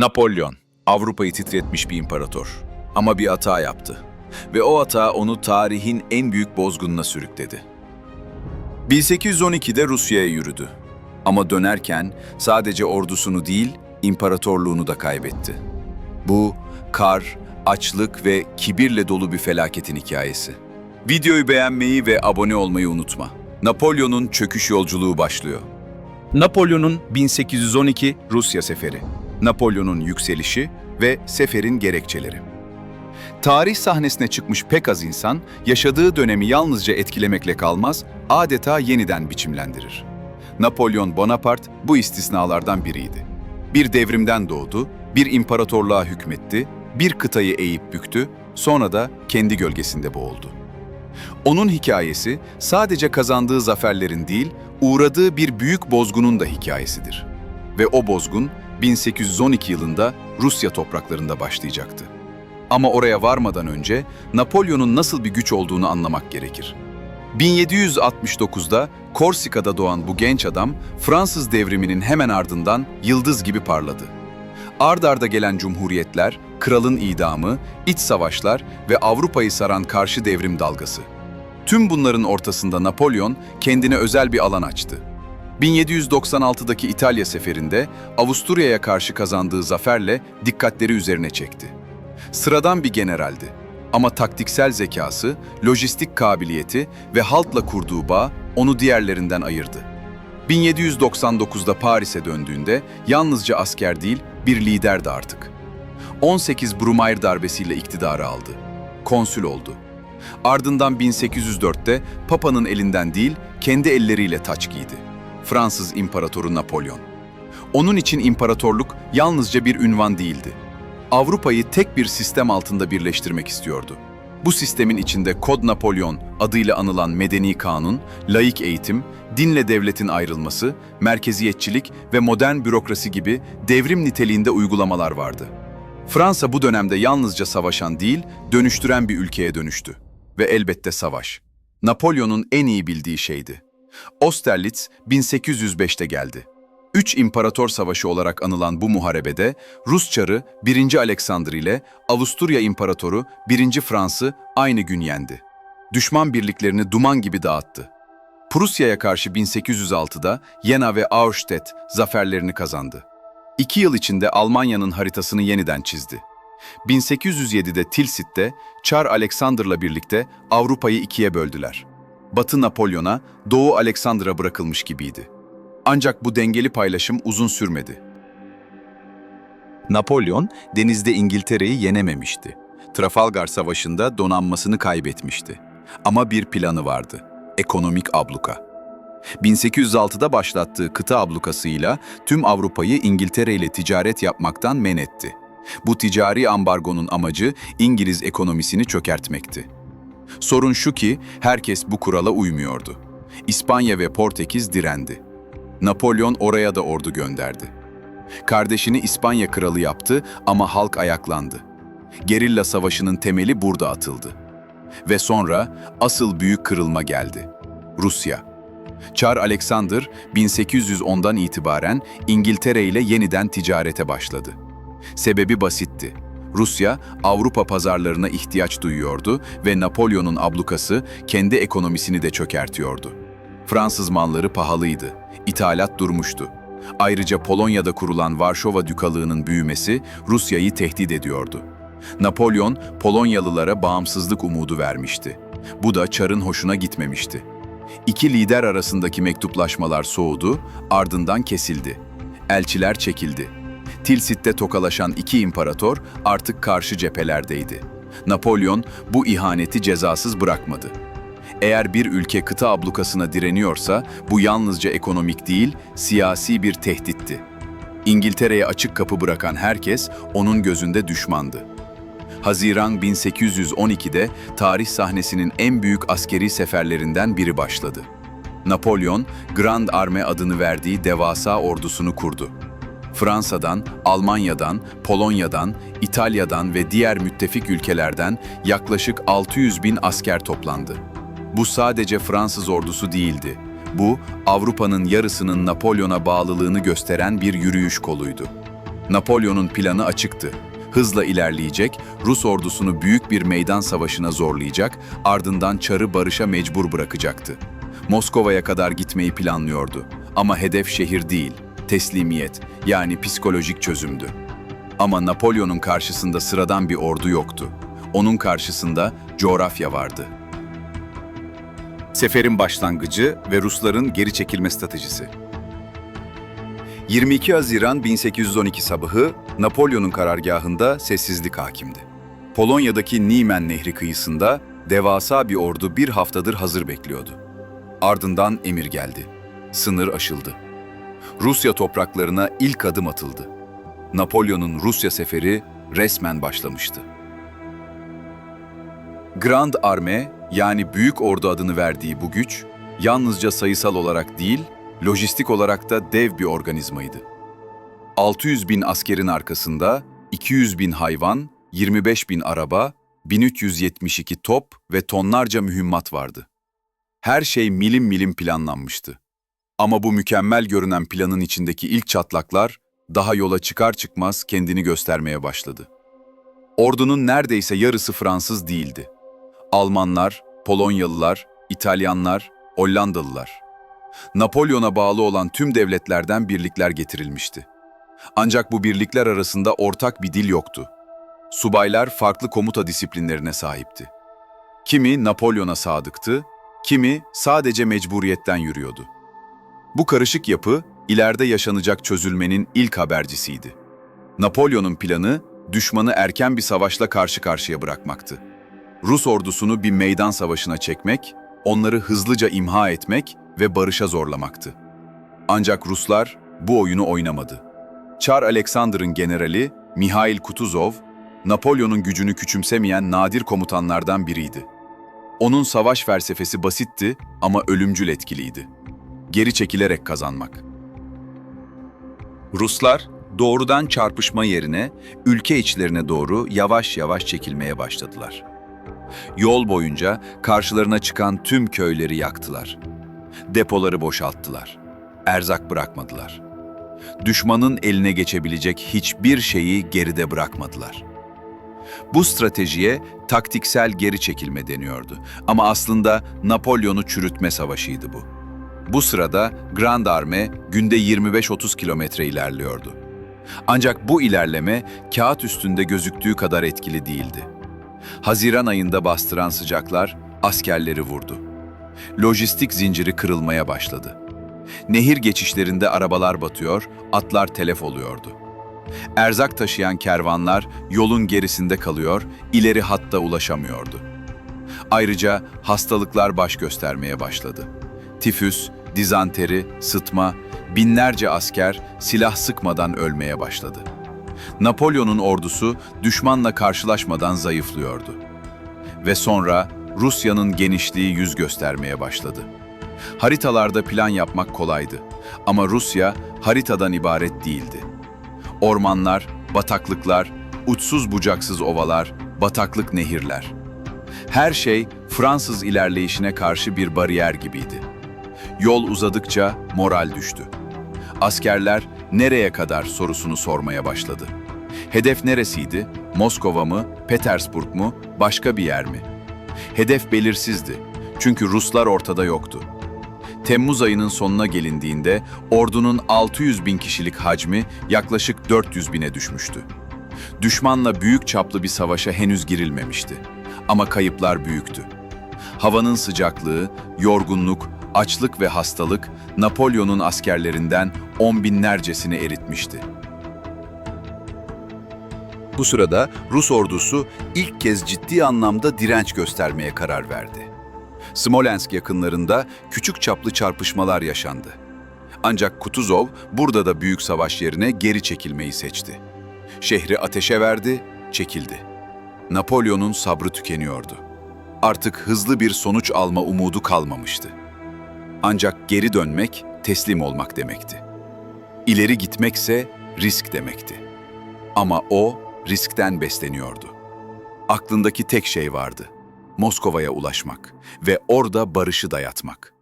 Napolyon, Avrupa'yı titretmiş bir imparator. Ama bir hata yaptı. Ve o hata onu tarihin en büyük bozgununa sürükledi. 1812'de Rusya'ya yürüdü. Ama dönerken sadece ordusunu değil, imparatorluğunu da kaybetti. Bu, kar, açlık ve kibirle dolu bir felaketin hikayesi. Videoyu beğenmeyi ve abone olmayı unutma. Napolyon'un çöküş yolculuğu başlıyor. Napolyon'un 1812 Rusya seferi, Napolyon'un yükselişi ve seferin gerekçeleri. Tarih sahnesine çıkmış pek az insan, yaşadığı dönemi yalnızca etkilemekle kalmaz, adeta yeniden biçimlendirir. Napolyon Bonaparte bu istisnalardan biriydi. Bir devrimden doğdu, bir imparatorluğa hükmetti, bir kıtayı eğip büktü, sonra da kendi gölgesinde boğuldu. Onun hikayesi sadece kazandığı zaferlerin değil, uğradığı bir büyük bozgunun da hikayesidir. Ve o bozgun 1812 yılında Rusya topraklarında başlayacaktı. Ama oraya varmadan önce Napolyon'un nasıl bir güç olduğunu anlamak gerekir. 1769'da Korsika'da doğan bu genç adam Fransız devriminin hemen ardından yıldız gibi parladı. Ard arda gelen cumhuriyetler, kralın idamı, iç savaşlar ve Avrupa'yı saran karşı devrim dalgası. Tüm bunların ortasında Napolyon kendine özel bir alan açtı. 1796'daki İtalya seferinde Avusturya'ya karşı kazandığı zaferle dikkatleri üzerine çekti. Sıradan bir generaldi ama taktiksel zekası, lojistik kabiliyeti ve halkla kurduğu bağ onu diğerlerinden ayırdı. 1799'da Paris'e döndüğünde yalnızca asker değil, bir liderdi artık. 18 Brumaire darbesiyle iktidarı aldı. Konsül oldu. Ardından 1804'te Papa'nın elinden değil, kendi elleriyle taç giydi. Fransız İmparatoru Napolyon. Onun için imparatorluk yalnızca bir ünvan değildi. Avrupa'yı tek bir sistem altında birleştirmek istiyordu. Bu sistemin içinde Kod Napolyon adıyla anılan medeni kanun, laik eğitim, dinle devletin ayrılması, merkeziyetçilik ve modern bürokrasi gibi devrim niteliğinde uygulamalar vardı. Fransa bu dönemde yalnızca savaşan değil, dönüştüren bir ülkeye dönüştü. Ve elbette savaş. Napolyon'un en iyi bildiği şeydi. Austerlitz 1805'te geldi. Üç İmparator Savaşı olarak anılan bu muharebede Rus Çarı 1. Alexander ile Avusturya İmparatoru 1. Frans'ı aynı gün yendi. Düşman birliklerini duman gibi dağıttı. Prusya'ya karşı 1806'da Jena ve Auerstedt zaferlerini kazandı. İki yıl içinde Almanya'nın haritasını yeniden çizdi. 1807'de Tilsit'te Çar Alexander'la birlikte Avrupa'yı ikiye böldüler. Batı Napolyon'a, Doğu Alexander'a bırakılmış gibiydi. Ancak bu dengeli paylaşım uzun sürmedi. Napolyon denizde İngiltere'yi yenememişti. Trafalgar Savaşı'nda donanmasını kaybetmişti. Ama bir planı vardı. Ekonomik abluka. 1806'da başlattığı kıta ablukasıyla tüm Avrupa'yı İngiltere ile ticaret yapmaktan men etti. Bu ticari ambargonun amacı İngiliz ekonomisini çökertmekti. Sorun şu ki herkes bu kurala uymuyordu. İspanya ve Portekiz direndi. Napolyon oraya da ordu gönderdi. Kardeşini İspanya kralı yaptı ama halk ayaklandı. Gerilla savaşının temeli burada atıldı. Ve sonra asıl büyük kırılma geldi. Rusya. Çar Alexander 1810'dan itibaren İngiltere ile yeniden ticarete başladı. Sebebi basitti. Rusya, Avrupa pazarlarına ihtiyaç duyuyordu ve Napolyon'un ablukası kendi ekonomisini de çökertiyordu. Fransız malları pahalıydı, ithalat durmuştu. Ayrıca Polonya'da kurulan Varşova Dükalığı'nın büyümesi Rusya'yı tehdit ediyordu. Napolyon, Polonyalılara bağımsızlık umudu vermişti. Bu da Çar'ın hoşuna gitmemişti. İki lider arasındaki mektuplaşmalar soğudu, ardından kesildi. Elçiler çekildi. Tilsit'te tokalaşan iki imparator artık karşı cephelerdeydi. Napolyon bu ihaneti cezasız bırakmadı. Eğer bir ülke kıta ablukasına direniyorsa bu yalnızca ekonomik değil, siyasi bir tehditti. İngiltere'ye açık kapı bırakan herkes onun gözünde düşmandı. Haziran 1812'de tarih sahnesinin en büyük askeri seferlerinden biri başladı. Napolyon, Grand Arme adını verdiği devasa ordusunu kurdu. Fransa'dan, Almanya'dan, Polonya'dan, İtalya'dan ve diğer müttefik ülkelerden yaklaşık 600 bin asker toplandı. Bu sadece Fransız ordusu değildi. Bu, Avrupa'nın yarısının Napolyon'a bağlılığını gösteren bir yürüyüş koluydu. Napolyon'un planı açıktı. Hızla ilerleyecek, Rus ordusunu büyük bir meydan savaşına zorlayacak, ardından Çar'ı barışa mecbur bırakacaktı. Moskova'ya kadar gitmeyi planlıyordu. Ama hedef şehir değil, teslimiyet yani psikolojik çözümdü. Ama Napolyon'un karşısında sıradan bir ordu yoktu. Onun karşısında coğrafya vardı. Seferin başlangıcı ve Rusların geri çekilme stratejisi. 22 Haziran 1812 sabahı Napolyon'un karargahında sessizlik hakimdi. Polonya'daki Niemen Nehri kıyısında devasa bir ordu bir haftadır hazır bekliyordu. Ardından emir geldi. Sınır aşıldı. Rusya topraklarına ilk adım atıldı. Napolyon'un Rusya seferi resmen başlamıştı. Grand Arme yani Büyük Ordu adını verdiği bu güç, yalnızca sayısal olarak değil, lojistik olarak da dev bir organizmaydı. 600 bin askerin arkasında 200 bin hayvan, 25 bin araba, 1372 top ve tonlarca mühimmat vardı. Her şey milim milim planlanmıştı. Ama bu mükemmel görünen planın içindeki ilk çatlaklar daha yola çıkar çıkmaz kendini göstermeye başladı. Ordunun neredeyse yarısı Fransız değildi. Almanlar, Polonyalılar, İtalyanlar, Hollandalılar. Napolyon'a bağlı olan tüm devletlerden birlikler getirilmişti. Ancak bu birlikler arasında ortak bir dil yoktu. Subaylar farklı komuta disiplinlerine sahipti. Kimi Napolyon'a sadıktı, kimi sadece mecburiyetten yürüyordu. Bu karışık yapı ileride yaşanacak çözülmenin ilk habercisiydi. Napolyon'un planı düşmanı erken bir savaşla karşı karşıya bırakmaktı. Rus ordusunu bir meydan savaşına çekmek, onları hızlıca imha etmek ve barışa zorlamaktı. Ancak Ruslar bu oyunu oynamadı. Çar Alexander'ın generali Mihail Kutuzov, Napolyon'un gücünü küçümsemeyen nadir komutanlardan biriydi. Onun savaş felsefesi basitti ama ölümcül etkiliydi. Geri çekilerek kazanmak. Ruslar doğrudan çarpışma yerine ülke içlerine doğru yavaş yavaş çekilmeye başladılar. Yol boyunca karşılarına çıkan tüm köyleri yaktılar. Depoları boşalttılar. Erzak bırakmadılar. Düşmanın eline geçebilecek hiçbir şeyi geride bırakmadılar. Bu stratejiye taktiksel geri çekilme deniyordu ama aslında Napolyon'u çürütme savaşıydı bu. Bu sırada Grand Arme günde 25-30 kilometre ilerliyordu. Ancak bu ilerleme kağıt üstünde gözüktüğü kadar etkili değildi. Haziran ayında bastıran sıcaklar askerleri vurdu. Lojistik zinciri kırılmaya başladı. Nehir geçişlerinde arabalar batıyor, atlar telef oluyordu. Erzak taşıyan kervanlar yolun gerisinde kalıyor, ileri hatta ulaşamıyordu. Ayrıca hastalıklar baş göstermeye başladı. Tifüs, dizanteri, sıtma, binlerce asker silah sıkmadan ölmeye başladı. Napolyon'un ordusu düşmanla karşılaşmadan zayıflıyordu. Ve sonra Rusya'nın genişliği yüz göstermeye başladı. Haritalarda plan yapmak kolaydı ama Rusya haritadan ibaret değildi. Ormanlar, bataklıklar, uçsuz bucaksız ovalar, bataklık nehirler. Her şey Fransız ilerleyişine karşı bir bariyer gibiydi. Yol uzadıkça moral düştü. Askerler nereye kadar sorusunu sormaya başladı. Hedef neresiydi? Moskova mı, Petersburg mu, başka bir yer mi? Hedef belirsizdi. Çünkü Ruslar ortada yoktu. Temmuz ayının sonuna gelindiğinde ordunun 600 bin kişilik hacmi yaklaşık 400 bine düşmüştü. Düşmanla büyük çaplı bir savaşa henüz girilmemişti. Ama kayıplar büyüktü. Havanın sıcaklığı, yorgunluk, açlık ve hastalık Napolyon'un askerlerinden on binlercesini eritmişti. Bu sırada Rus ordusu ilk kez ciddi anlamda direnç göstermeye karar verdi. Smolensk yakınlarında küçük çaplı çarpışmalar yaşandı. Ancak Kutuzov burada da büyük savaş yerine geri çekilmeyi seçti. Şehri ateşe verdi, çekildi. Napolyon'un sabrı tükeniyordu. Artık hızlı bir sonuç alma umudu kalmamıştı. Ancak geri dönmek teslim olmak demekti. İleri gitmekse risk demekti. Ama o riskten besleniyordu. Aklındaki tek şey vardı. Moskova'ya ulaşmak ve orada barışı dayatmak.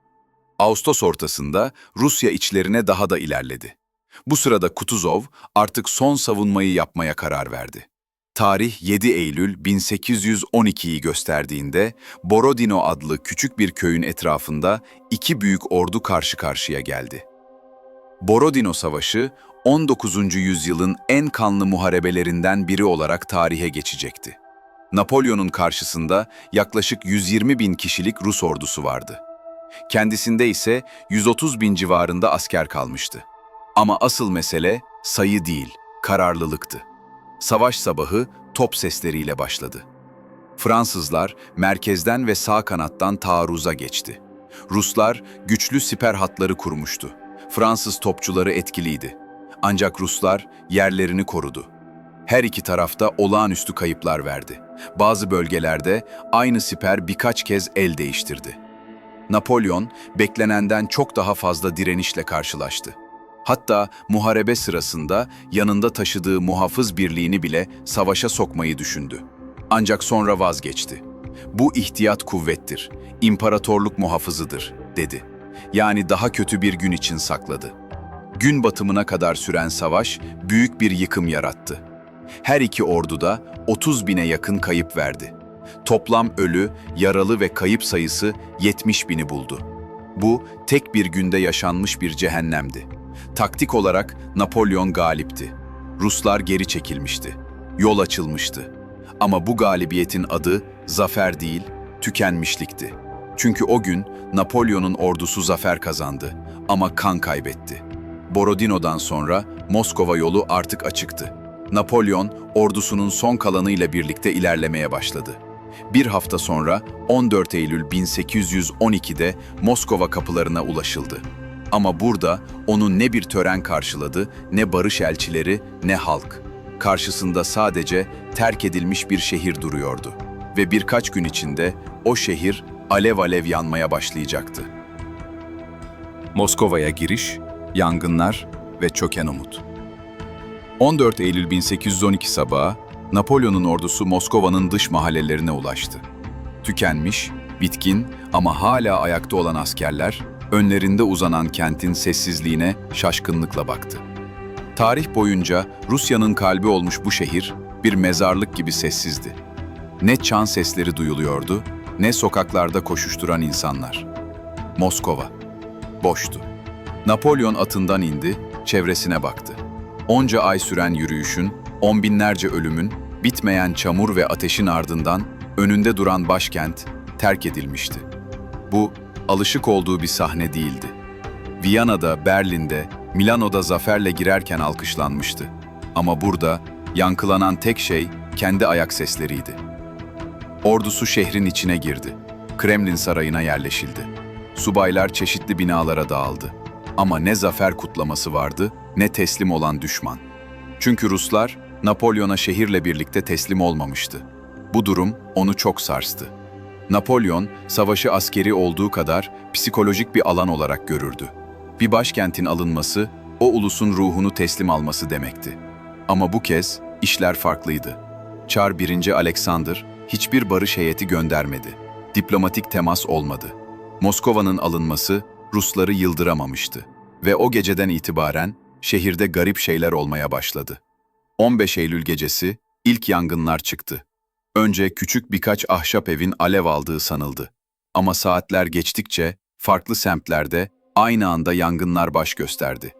Ağustos ortasında Rusya içlerine daha da ilerledi. Bu sırada Kutuzov artık son savunmayı yapmaya karar verdi. Tarih 7 Eylül 1812'yi gösterdiğinde Borodino adlı küçük bir köyün etrafında iki büyük ordu karşı karşıya geldi. Borodino Savaşı 19. yüzyılın en kanlı muharebelerinden biri olarak tarihe geçecekti. Napolyon'un karşısında yaklaşık 120 bin kişilik Rus ordusu vardı. Kendisinde ise 130 bin civarında asker kalmıştı. Ama asıl mesele sayı değil, kararlılıktı. Savaş sabahı top sesleriyle başladı. Fransızlar merkezden ve sağ kanattan taarruza geçti. Ruslar güçlü siper hatları kurmuştu. Fransız topçuları etkiliydi. Ancak Ruslar yerlerini korudu. Her iki tarafta olağanüstü kayıplar verdi. Bazı bölgelerde aynı siper birkaç kez el değiştirdi. Napolyon beklenenden çok daha fazla direnişle karşılaştı. Hatta muharebe sırasında yanında taşıdığı muhafız birliğini bile savaşa sokmayı düşündü. Ancak sonra vazgeçti. Bu ihtiyat kuvvettir, imparatorluk muhafızıdır, dedi. Yani daha kötü bir gün için sakladı. Gün batımına kadar süren savaş büyük bir yıkım yarattı. Her iki ordu da 30 bine yakın kayıp verdi. Toplam ölü, yaralı ve kayıp sayısı 70 bini buldu. Bu tek bir günde yaşanmış bir cehennemdi. Taktik olarak Napolyon galipti. Ruslar geri çekilmişti. Yol açılmıştı. Ama bu galibiyetin adı zafer değil, tükenmişlikti. Çünkü o gün Napolyon'un ordusu zafer kazandı ama kan kaybetti. Borodino'dan sonra Moskova yolu artık açıktı. Napolyon ordusunun son kalanıyla birlikte ilerlemeye başladı. Bir hafta sonra 14 Eylül 1812'de Moskova kapılarına ulaşıldı. Ama burada onu ne bir tören karşıladı, ne barış elçileri, ne halk. Karşısında sadece terk edilmiş bir şehir duruyordu. Ve birkaç gün içinde o şehir alev alev yanmaya başlayacaktı. Moskova'ya giriş, yangınlar ve çöken umut. 14 Eylül 1812 sabahı Napolyon'un ordusu Moskova'nın dış mahallelerine ulaştı. Tükenmiş, bitkin ama hala ayakta olan askerler önlerinde uzanan kentin sessizliğine şaşkınlıkla baktı. Tarih boyunca Rusya'nın kalbi olmuş bu şehir bir mezarlık gibi sessizdi. Ne çan sesleri duyuluyordu, ne sokaklarda koşuşturan insanlar. Moskova boştu. Napolyon atından indi, çevresine baktı. Onca ay süren yürüyüşün, on binlerce ölümün, bitmeyen çamur ve ateşin ardından önünde duran başkent terk edilmişti. Bu, alışık olduğu bir sahne değildi. Viyana'da, Berlin'de, Milano'da zaferle girerken alkışlanmıştı. Ama burada yankılanan tek şey kendi ayak sesleriydi. Ordusu şehrin içine girdi. Kremlin sarayına yerleşildi. Subaylar çeşitli binalara dağıldı. Ama ne zafer kutlaması vardı, ne teslim olan düşman. Çünkü Ruslar Napolyon'a şehirle birlikte teslim olmamıştı. Bu durum onu çok sarstı. Napolyon, savaşı askeri olduğu kadar psikolojik bir alan olarak görürdü. Bir başkentin alınması, o ulusun ruhunu teslim alması demekti. Ama bu kez işler farklıydı. Çar 1. Alexander hiçbir barış heyeti göndermedi. Diplomatik temas olmadı. Moskova'nın alınması Rusları yıldıramamıştı. Ve o geceden itibaren şehirde garip şeyler olmaya başladı. 15 Eylül gecesi ilk yangınlar çıktı. Önce küçük birkaç ahşap evin alev aldığı sanıldı. Ama saatler geçtikçe farklı semtlerde aynı anda yangınlar baş gösterdi.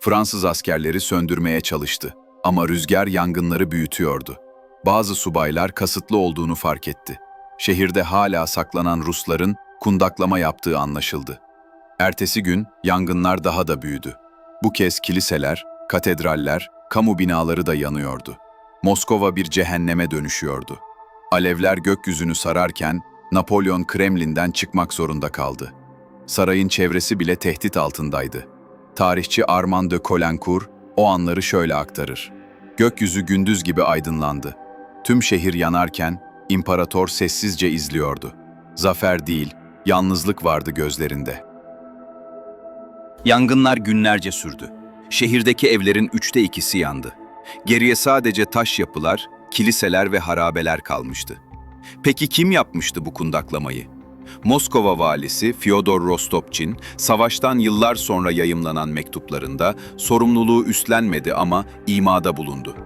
Fransız askerleri söndürmeye çalıştı ama rüzgar yangınları büyütüyordu. Bazı subaylar kasıtlı olduğunu fark etti. Şehirde hala saklanan Rusların kundaklama yaptığı anlaşıldı. Ertesi gün yangınlar daha da büyüdü. Bu kez kiliseler, katedraller, kamu binaları da yanıyordu. Moskova bir cehenneme dönüşüyordu. Alevler gökyüzünü sararken Napolyon Kremlin'den çıkmak zorunda kaldı. Sarayın çevresi bile tehdit altındaydı. Tarihçi Armand de Colincourt o anları şöyle aktarır. Gökyüzü gündüz gibi aydınlandı. Tüm şehir yanarken imparator sessizce izliyordu. Zafer değil, yalnızlık vardı gözlerinde. Yangınlar günlerce sürdü. Şehirdeki evlerin üçte ikisi yandı. Geriye sadece taş yapılar, kiliseler ve harabeler kalmıştı. Peki kim yapmıştı bu kundaklamayı? Moskova valisi Fyodor Rostopçin, savaştan yıllar sonra yayımlanan mektuplarında sorumluluğu üstlenmedi ama imada bulundu.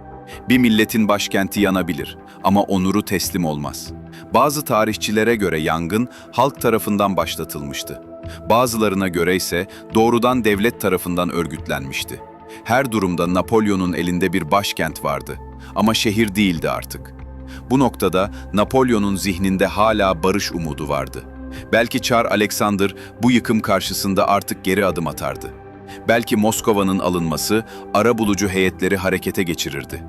Bir milletin başkenti yanabilir ama onuru teslim olmaz. Bazı tarihçilere göre yangın halk tarafından başlatılmıştı. Bazılarına göre ise doğrudan devlet tarafından örgütlenmişti. Her durumda Napolyon'un elinde bir başkent vardı ama şehir değildi artık. Bu noktada Napolyon'un zihninde hala barış umudu vardı. Belki Çar Alexander bu yıkım karşısında artık geri adım atardı. Belki Moskova'nın alınması ara bulucu heyetleri harekete geçirirdi.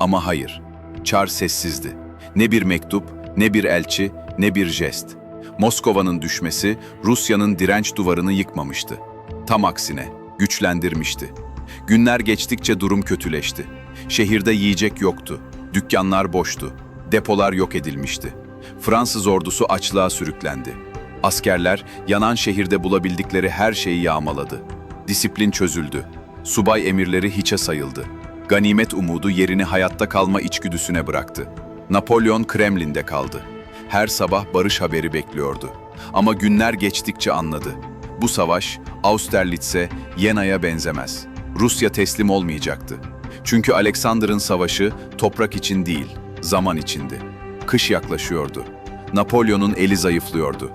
Ama hayır, Çar sessizdi. Ne bir mektup, ne bir elçi, ne bir jest. Moskova'nın düşmesi Rusya'nın direnç duvarını yıkmamıştı. Tam aksine güçlendirmişti. Günler geçtikçe durum kötüleşti. Şehirde yiyecek yoktu. Dükkanlar boştu. Depolar yok edilmişti. Fransız ordusu açlığa sürüklendi. Askerler yanan şehirde bulabildikleri her şeyi yağmaladı. Disiplin çözüldü. Subay emirleri hiçe sayıldı. Ganimet umudu yerini hayatta kalma içgüdüsüne bıraktı. Napolyon Kremlin'de kaldı. Her sabah barış haberi bekliyordu. Ama günler geçtikçe anladı. Bu savaş Austerlitz'e, Yena'ya benzemez. Rusya teslim olmayacaktı. Çünkü Alexander'ın savaşı toprak için değil, zaman içindi. Kış yaklaşıyordu. Napolyon'un eli zayıflıyordu.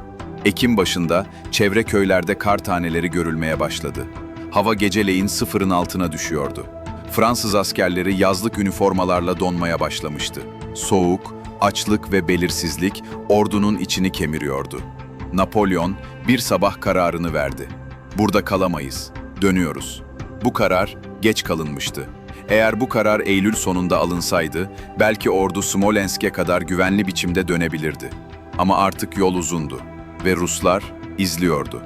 Ekim başında çevre köylerde kar taneleri görülmeye başladı. Hava geceleyin sıfırın altına düşüyordu. Fransız askerleri yazlık üniformalarla donmaya başlamıştı. Soğuk, açlık ve belirsizlik ordunun içini kemiriyordu. Napolyon bir sabah kararını verdi. Burada kalamayız, dönüyoruz. Bu karar geç kalınmıştı. Eğer bu karar Eylül sonunda alınsaydı, belki ordu Smolensk'e kadar güvenli biçimde dönebilirdi. Ama artık yol uzundu ve Ruslar izliyordu.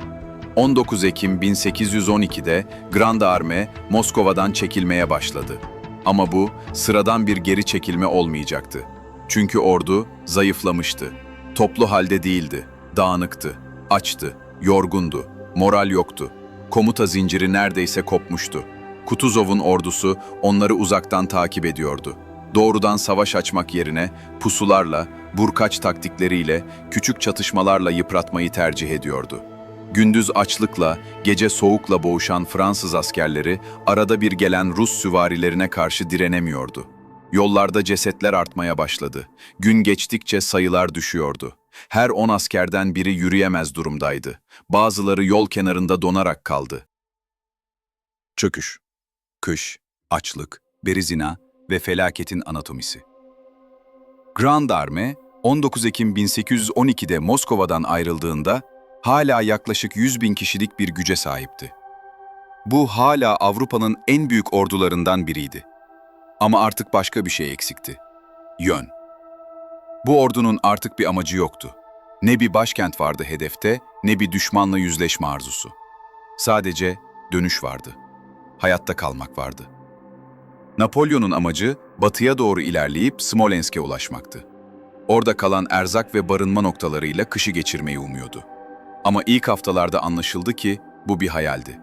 19 Ekim 1812'de Grand Arme Moskova'dan çekilmeye başladı. Ama bu sıradan bir geri çekilme olmayacaktı. Çünkü ordu zayıflamıştı. Toplu halde değildi, dağınıktı, açtı, yorgundu, moral yoktu. Komuta zinciri neredeyse kopmuştu. Kutuzov'un ordusu onları uzaktan takip ediyordu. Doğrudan savaş açmak yerine pusularla, burkaç taktikleriyle, küçük çatışmalarla yıpratmayı tercih ediyordu. Gündüz açlıkla, gece soğukla boğuşan Fransız askerleri arada bir gelen Rus süvarilerine karşı direnemiyordu. Yollarda cesetler artmaya başladı. Gün geçtikçe sayılar düşüyordu. Her on askerden biri yürüyemez durumdaydı. Bazıları yol kenarında donarak kaldı. Çöküş, kış, açlık, berizina ve felaketin anatomisi. Grand Arme, 19 Ekim 1812'de Moskova'dan ayrıldığında hala yaklaşık 100 bin kişilik bir güce sahipti. Bu hala Avrupa'nın en büyük ordularından biriydi. Ama artık başka bir şey eksikti. Yön. Bu ordunun artık bir amacı yoktu. Ne bir başkent vardı hedefte, ne bir düşmanla yüzleşme arzusu. Sadece dönüş vardı. Hayatta kalmak vardı. Napolyon'un amacı batıya doğru ilerleyip Smolensk'e ulaşmaktı. Orada kalan erzak ve barınma noktalarıyla kışı geçirmeyi umuyordu. Ama ilk haftalarda anlaşıldı ki bu bir hayaldi.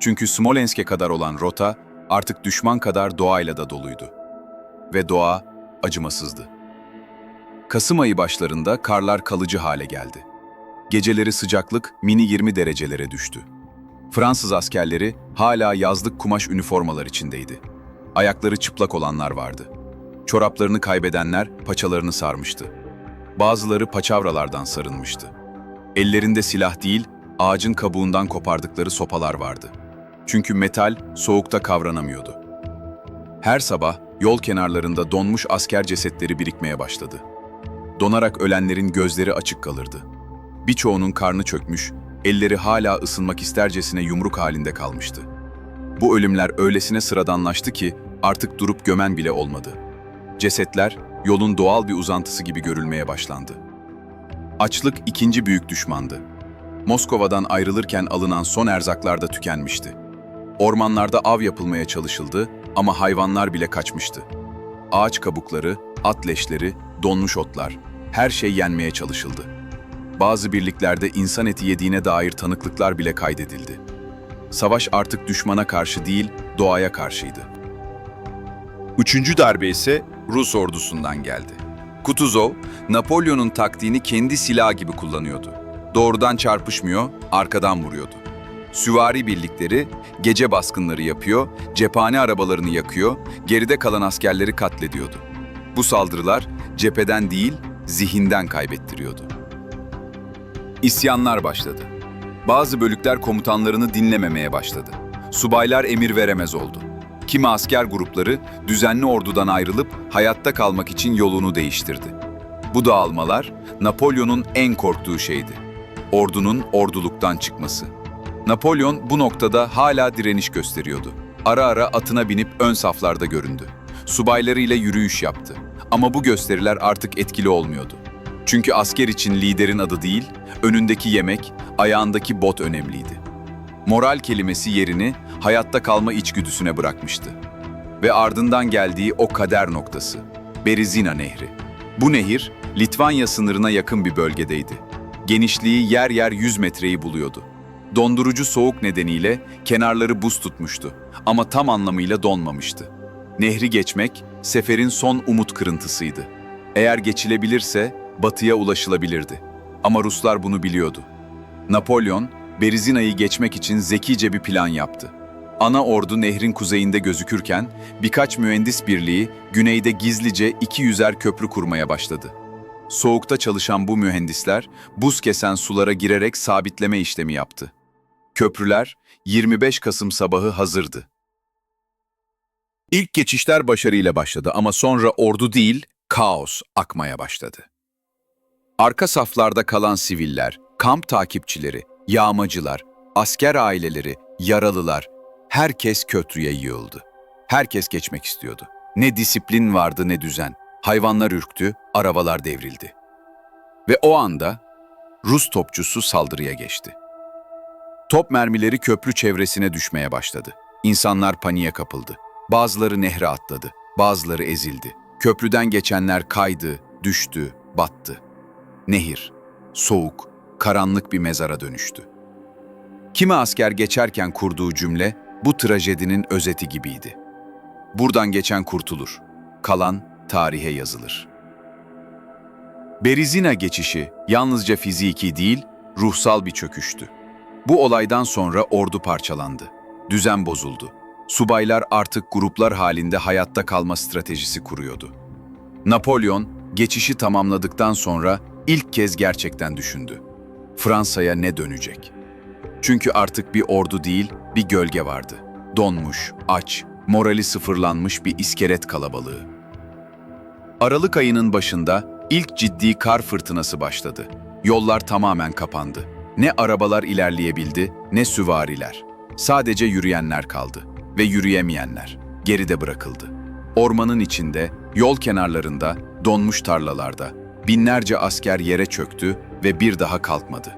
Çünkü Smolensk'e kadar olan rota artık düşman kadar doğayla da doluydu. Ve doğa acımasızdı. Kasım ayı başlarında karlar kalıcı hale geldi. Geceleri sıcaklık mini 20 derecelere düştü. Fransız askerleri hala yazlık kumaş üniformalar içindeydi. Ayakları çıplak olanlar vardı. Çoraplarını kaybedenler paçalarını sarmıştı. Bazıları paçavralardan sarılmıştı. Ellerinde silah değil, ağacın kabuğundan kopardıkları sopalar vardı. Çünkü metal soğukta kavranamıyordu. Her sabah yol kenarlarında donmuş asker cesetleri birikmeye başladı. Donarak ölenlerin gözleri açık kalırdı. Birçoğunun karnı çökmüş, elleri hala ısınmak istercesine yumruk halinde kalmıştı. Bu ölümler öylesine sıradanlaştı ki artık durup gömen bile olmadı. Cesetler yolun doğal bir uzantısı gibi görülmeye başlandı. Açlık ikinci büyük düşmandı. Moskova'dan ayrılırken alınan son erzaklar da tükenmişti. Ormanlarda av yapılmaya çalışıldı ama hayvanlar bile kaçmıştı. Ağaç kabukları, at leşleri, donmuş otlar, her şey yenmeye çalışıldı. Bazı birliklerde insan eti yediğine dair tanıklıklar bile kaydedildi. Savaş artık düşmana karşı değil, doğaya karşıydı. Üçüncü darbe ise Rus ordusundan geldi. Kutuzov, Napolyon'un taktiğini kendi silahı gibi kullanıyordu. doğrudan çarpışmıyor, arkadan vuruyordu. Süvari birlikleri gece baskınları yapıyor, cephane arabalarını yakıyor, geride kalan askerleri katlediyordu. Bu saldırılar cepheden değil, zihinden kaybettiriyordu. İsyanlar başladı. Bazı bölükler komutanlarını dinlememeye başladı. Subaylar emir veremez oldu. Kimi asker grupları düzenli ordudan ayrılıp hayatta kalmak için yolunu değiştirdi. Bu dağılmalar Napolyon'un en korktuğu şeydi. Ordunun orduluktan çıkması. Napolyon bu noktada hala direniş gösteriyordu. Ara ara atına binip ön saflarda göründü. Subaylarıyla yürüyüş yaptı. Ama bu gösteriler artık etkili olmuyordu. Çünkü asker için liderin adı değil, önündeki yemek, ayağındaki bot önemliydi. Moral kelimesi yerini hayatta kalma içgüdüsüne bırakmıştı. Ve ardından geldiği o kader noktası, Berezina Nehri. Bu nehir, Litvanya sınırına yakın bir bölgedeydi. Genişliği yer yer 100 metreyi buluyordu. Dondurucu soğuk nedeniyle kenarları buz tutmuştu ama tam anlamıyla donmamıştı. Nehri geçmek, seferin son umut kırıntısıydı. Eğer geçilebilirse batıya ulaşılabilirdi. Ama Ruslar bunu biliyordu. Napolyon, Berizina'yı geçmek için zekice bir plan yaptı. Ana ordu nehrin kuzeyinde gözükürken birkaç mühendis birliği güneyde gizlice iki yüzer köprü kurmaya başladı. Soğukta çalışan bu mühendisler buz kesen sulara girerek sabitleme işlemi yaptı. Köprüler 25 Kasım sabahı hazırdı. İlk geçişler başarıyla başladı ama sonra ordu değil, kaos akmaya başladı. Arka saflarda kalan siviller, kamp takipçileri, yağmacılar, asker aileleri, yaralılar, herkes köprüye yığıldı. Herkes geçmek istiyordu. Ne disiplin vardı ne düzen. Hayvanlar ürktü, arabalar devrildi. Ve o anda Rus topçusu saldırıya geçti. Top mermileri köprü çevresine düşmeye başladı. İnsanlar paniğe kapıldı. Bazıları nehre atladı, bazıları ezildi. Köprüden geçenler kaydı, düştü, battı. Nehir, soğuk, karanlık bir mezara dönüştü. Kimi asker geçerken kurduğu cümle bu trajedinin özeti gibiydi. Buradan geçen kurtulur, kalan tarihe yazılır. Berizina geçişi yalnızca fiziki değil, ruhsal bir çöküştü. Bu olaydan sonra ordu parçalandı. Düzen bozuldu. Subaylar artık gruplar halinde hayatta kalma stratejisi kuruyordu. Napolyon geçişi tamamladıktan sonra ilk kez gerçekten düşündü. Fransa'ya ne dönecek? Çünkü artık bir ordu değil, bir gölge vardı. Donmuş, aç, morali sıfırlanmış bir iskelet kalabalığı. Aralık ayının başında ilk ciddi kar fırtınası başladı. Yollar tamamen kapandı. Ne arabalar ilerleyebildi, ne süvariler. Sadece yürüyenler kaldı ve yürüyemeyenler geride bırakıldı. Ormanın içinde, yol kenarlarında, donmuş tarlalarda binlerce asker yere çöktü ve bir daha kalkmadı.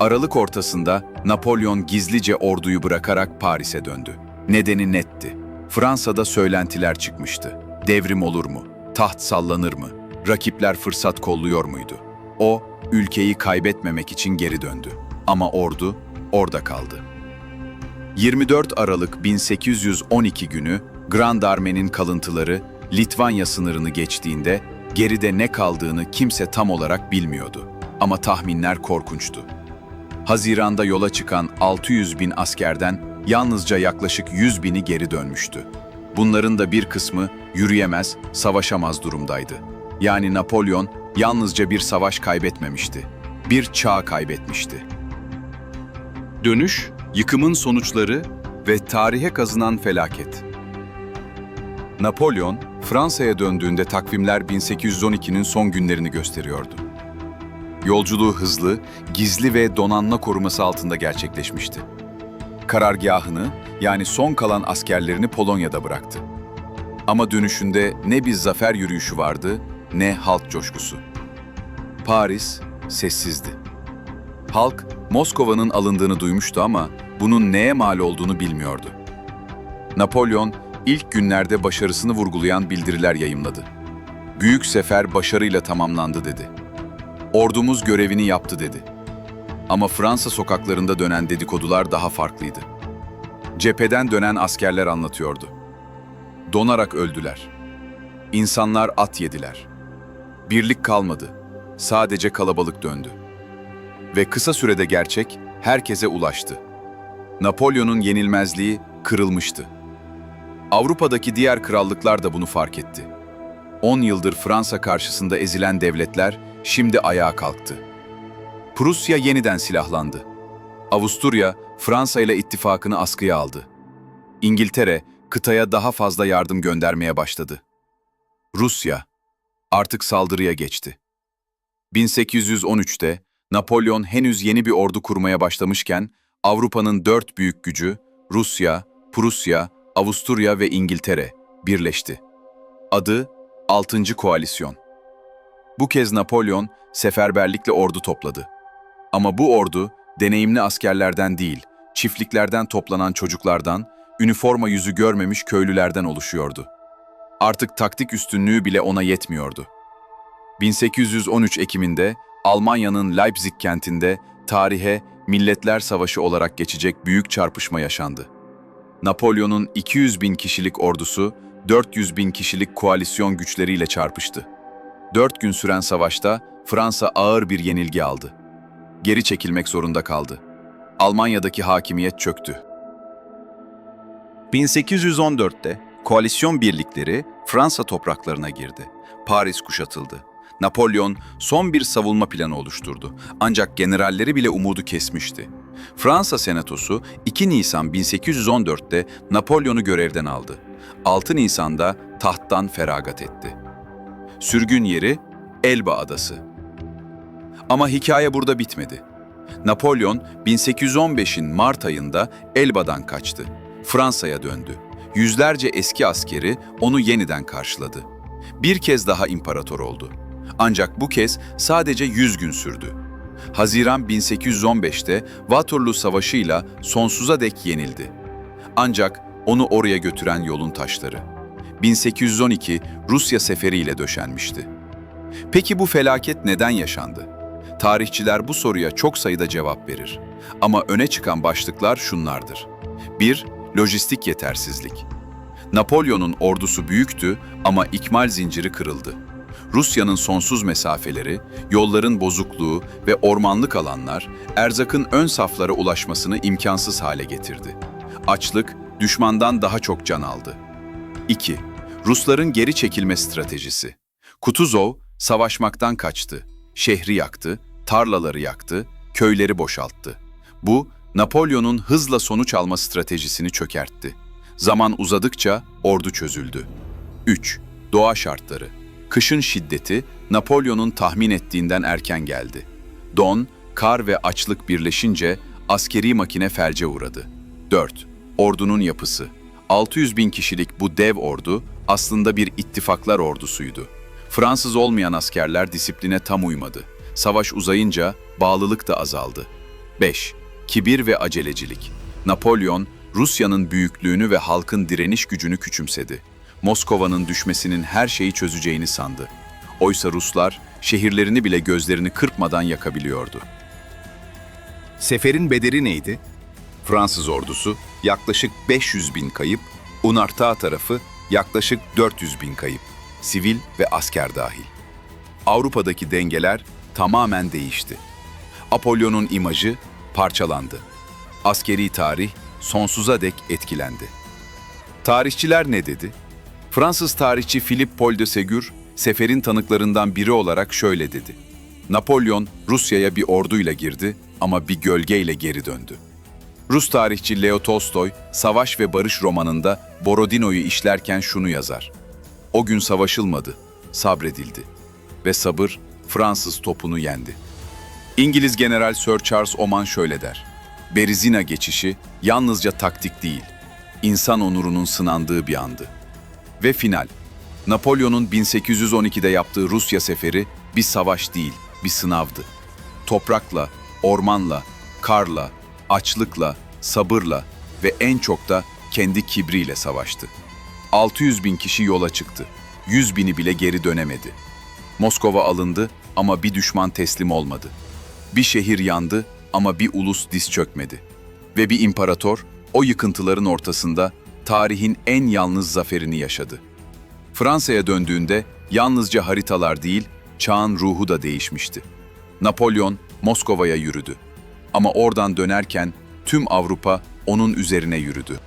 Aralık ortasında Napolyon gizlice orduyu bırakarak Paris'e döndü. Nedeni netti. Fransa'da söylentiler çıkmıştı. Devrim olur mu? Taht sallanır mı? Rakipler fırsat kolluyor muydu? O, ülkeyi kaybetmemek için geri döndü. Ama ordu orada kaldı. 24 Aralık 1812 günü Grand Armee'nin kalıntıları Litvanya sınırını geçtiğinde geride ne kaldığını kimse tam olarak bilmiyordu. Ama tahminler korkunçtu. Haziranda yola çıkan 600 bin askerden yalnızca yaklaşık 100 bini geri dönmüştü. Bunların da bir kısmı yürüyemez, savaşamaz durumdaydı. Yani Napolyon yalnızca bir savaş kaybetmemişti, bir çağ kaybetmişti. Dönüş, yıkımın sonuçları ve tarihe kazınan felaket. Napolyon, Fransa'ya döndüğünde takvimler 1812'nin son günlerini gösteriyordu. Yolculuğu hızlı, gizli ve donanma koruması altında gerçekleşmişti. Karargahını, yani son kalan askerlerini Polonya'da bıraktı. Ama dönüşünde ne bir zafer yürüyüşü vardı, ne halk coşkusu. Paris sessizdi. Halk, Moskova'nın alındığını duymuştu ama bunun neye mal olduğunu bilmiyordu. Napolyon, ilk günlerde başarısını vurgulayan bildiriler yayımladı. Büyük sefer başarıyla tamamlandı dedi. Ordumuz görevini yaptı dedi. Ama Fransa sokaklarında dönen dedikodular daha farklıydı. Cepheden dönen askerler anlatıyordu. Donarak öldüler. İnsanlar at yediler. Birlik kalmadı. Sadece kalabalık döndü. Ve kısa sürede gerçek herkese ulaştı. Napolyon'un yenilmezliği kırılmıştı. Avrupa'daki diğer krallıklar da bunu fark etti. 10 yıldır Fransa karşısında ezilen devletler şimdi ayağa kalktı. Prusya yeniden silahlandı. Avusturya, Fransa ile ittifakını askıya aldı. İngiltere, kıtaya daha fazla yardım göndermeye başladı. Rusya, artık saldırıya geçti. 1813'te Napolyon henüz yeni bir ordu kurmaya başlamışken, Avrupa'nın dört büyük gücü, Rusya, Prusya, Avusturya ve İngiltere birleşti. Adı 6. Koalisyon. Bu kez Napolyon seferberlikle ordu topladı. Ama bu ordu deneyimli askerlerden değil, çiftliklerden toplanan çocuklardan, üniforma yüzü görmemiş köylülerden oluşuyordu. Artık taktik üstünlüğü bile ona yetmiyordu. 1813 Ekim'inde Almanya'nın Leipzig kentinde tarihe Milletler Savaşı olarak geçecek büyük çarpışma yaşandı. Napolyon'un 200 bin kişilik ordusu 400 bin kişilik koalisyon güçleriyle çarpıştı. Dört gün süren savaşta Fransa ağır bir yenilgi aldı. Geri çekilmek zorunda kaldı. Almanya'daki hakimiyet çöktü. 1814'te koalisyon birlikleri Fransa topraklarına girdi. Paris kuşatıldı. Napolyon son bir savunma planı oluşturdu. Ancak generalleri bile umudu kesmişti. Fransa Senatosu 2 Nisan 1814'te Napolyon'u görevden aldı. 6 Nisan'da tahttan feragat etti. Sürgün yeri Elba Adası. Ama hikaye burada bitmedi. Napolyon 1815'in Mart ayında Elba'dan kaçtı. Fransa'ya döndü. Yüzlerce eski askeri onu yeniden karşıladı. Bir kez daha imparator oldu. Ancak bu kez sadece 100 gün sürdü. Haziran 1815'te Waterloo Savaşı'yla sonsuza dek yenildi. Ancak onu oraya götüren yolun taşları. 1812 Rusya seferiyle döşenmişti. Peki bu felaket neden yaşandı? Tarihçiler bu soruya çok sayıda cevap verir. Ama öne çıkan başlıklar şunlardır. 1. Lojistik yetersizlik. Napolyon'un ordusu büyüktü ama ikmal zinciri kırıldı. Rusya'nın sonsuz mesafeleri, yolların bozukluğu ve ormanlık alanlar erzakın ön saflara ulaşmasını imkansız hale getirdi. Açlık düşmandan daha çok can aldı. 2. Rusların geri çekilme stratejisi. Kutuzov savaşmaktan kaçtı. Şehri yaktı, tarlaları yaktı, köyleri boşalttı. Bu, Napolyon'un hızla sonuç alma stratejisini çökertti. Zaman uzadıkça ordu çözüldü. 3. Doğa şartları. Kışın şiddeti Napolyon'un tahmin ettiğinden erken geldi. Don, kar ve açlık birleşince askeri makine felce uğradı. 4. Ordunun yapısı. 600 bin kişilik bu dev ordu aslında bir ittifaklar ordusuydu. Fransız olmayan askerler disipline tam uymadı. Savaş uzayınca bağlılık da azaldı. 5. Kibir ve acelecilik. Napolyon, Rusya'nın büyüklüğünü ve halkın direniş gücünü küçümsedi. Moskova'nın düşmesinin her şeyi çözeceğini sandı. Oysa Ruslar şehirlerini bile gözlerini kırpmadan yakabiliyordu. Seferin bedeli neydi? Fransız ordusu yaklaşık 500 bin kayıp, Unarta tarafı yaklaşık 400 bin kayıp, sivil ve asker dahil. Avrupa'daki dengeler tamamen değişti. Apollon'un imajı parçalandı. Askeri tarih sonsuza dek etkilendi. Tarihçiler ne dedi? Fransız tarihçi Philippe Paul de Ségur, seferin tanıklarından biri olarak şöyle dedi. Napolyon Rusya'ya bir orduyla girdi ama bir gölgeyle geri döndü. Rus tarihçi Leo Tolstoy, Savaş ve Barış romanında Borodino'yu işlerken şunu yazar. O gün savaşılmadı, sabredildi ve sabır Fransız topunu yendi. İngiliz General Sir Charles Oman şöyle der. Berizina geçişi yalnızca taktik değil, insan onurunun sınandığı bir andı. Ve final. Napolyon'un 1812'de yaptığı Rusya seferi bir savaş değil, bir sınavdı. Toprakla, ormanla, karla, açlıkla, sabırla ve en çok da kendi kibriyle savaştı. 600 bin kişi yola çıktı. 100 bini bile geri dönemedi. Moskova alındı ama bir düşman teslim olmadı. Bir şehir yandı ama bir ulus diz çökmedi. Ve bir imparator o yıkıntıların ortasında tarihin en yalnız zaferini yaşadı. Fransa'ya döndüğünde yalnızca haritalar değil, çağın ruhu da değişmişti. Napolyon Moskova'ya yürüdü. Ama oradan dönerken tüm Avrupa onun üzerine yürüdü.